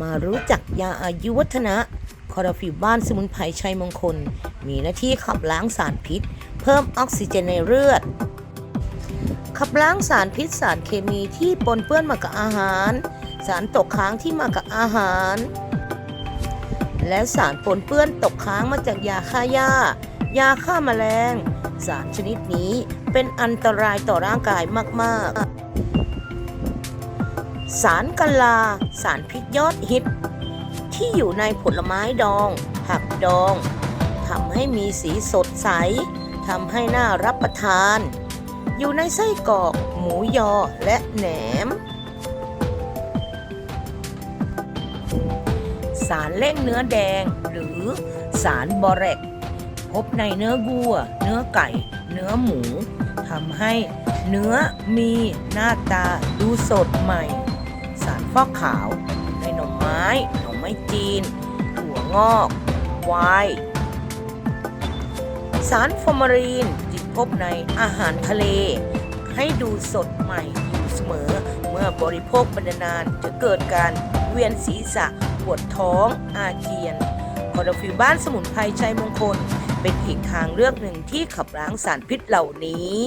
มารู้จักยาอายุวัฒนะคอร์ฟิวบ้านสมุนไพรชัยมงคล มีหน้าที่ขับล้างสารพิษ เพิ่มออกซิเจนในเลือด ขับล้างสารพิษสารเคมีที่ปนเปื้อนมากับอาหาร สารตกค้างที่มากับอาหาร และสารปนเปื้อนตกค้างมาจากยาฆ่าหญ้ายาฆ่าแมลง สารชนิดนี้เป็นอันตรายต่อร่างกายมาก ๆ สารกันลา สารพิษยอดฮิต ที่อยู่ในผลไม้ดอง ผักดองทำให้มีสีสดใสทำให้น่ารับประทาน อยู่ในไส้กรอก หมูยอและแหนม สารเร่งเนื้อแดงหรือสารบอเรกพบในเนื้อวัว เนื้อไก่ เนื้อหมูทำให้เนื้อมีหน้าตาดูสดใหม่ สารฟอกขาวในหน่อไม้หน่อไม้จีน ถั่วงอกวน์สารฟอร์มารีนที่พบในอาหารทะเล ให้ดูสดใหม่อยู่เสมอ เมื่อบริโภคเป็นนานจะเกิดการเวียนศีรษะปวดท้องอาเจียนคอร์ฟิวบ้านสมุนไพรชัยมงคล เป็นอีกทางเลือกหนึ่งที่ขับล้างสารพิษเหล่านี้